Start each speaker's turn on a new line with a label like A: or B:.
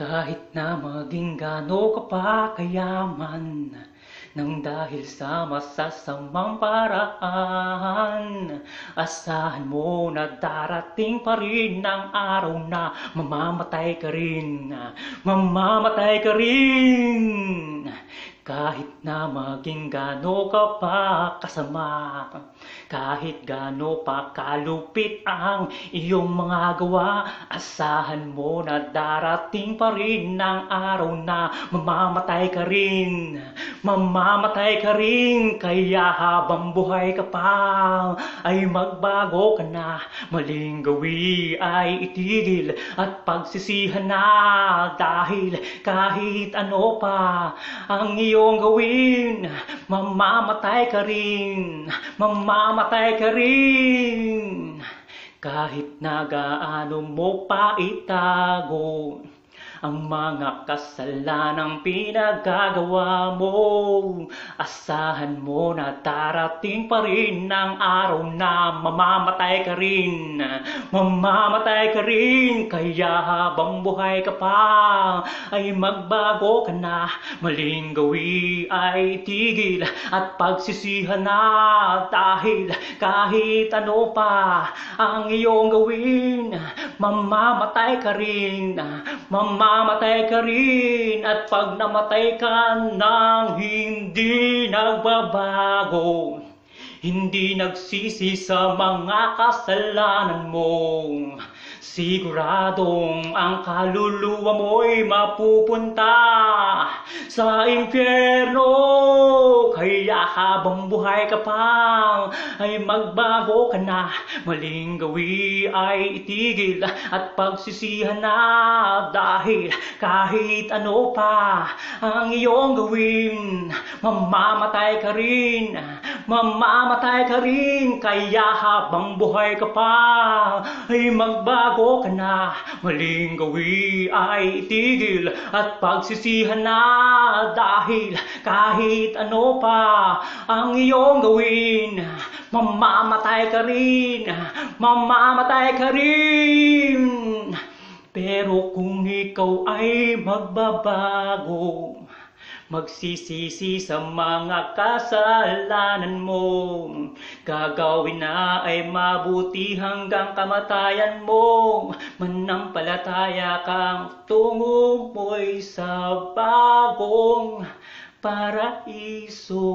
A: Kahit na maging gano ka pa kayaman Nang dahil sa masasamang paraan Asahan mo na darating pa rin ang araw na Mamamatay ka rin. Mamamatay ka rin kahit na maging gano ka pa kasama Kahit gano pa kalupit ang iyong mga gawa Asahan mo na darating pa rin ang araw na Mamamatay ka rin. Mamamatay ka rin Kaya habang buhay ka pa Ay magbago ka na. Maling gawi ay itigil At pagsisihan na Dahil kahit ano pa Ang iyong gawin. Mamamatay ka rin. Mamamatay ka rin. Kahit na gaano mo pa itago ang mga kasalanang pinagagawa mo Asahan mo na darating pa rin ang araw na mamamatay ka rin. Mamamatay ka rin Kaya habang buhay ka pa Ay magbago ka na. Maling gawi ay tigil At pagsisihan na Dahil kahit ano pa Ang iyong gawin Mamamatay ka rin. Mamamatay ka rin At pag namatay ka nang hindi nagbabago Hindi nagsisi sa mga kasalanan mo. Siguradong ang kaluluwa mo'y mapupunta sa impyerno Kaya habang buhay ka pa ay magbago ka na. Maling gawi ay itigil at pagsisihan na. Dahil kahit ano pa ang iyong gawin Mamamatay ka rin, mamamatay ka rin Kaya habang buhay ka pa ay magbago ka na. Maling gawi ay itigil at pagsisihan na Dahil kahit ano pa ang iyong gawin Mamamatay ka rin, mamamatay ka rin. Pero kung ikaw ay magbabago Magsisisi sa mga kasalanan mo. Gagawin na ay mabuti hanggang kamatayan mo. Manampalataya kang tungo mo'y sa bagong paraiso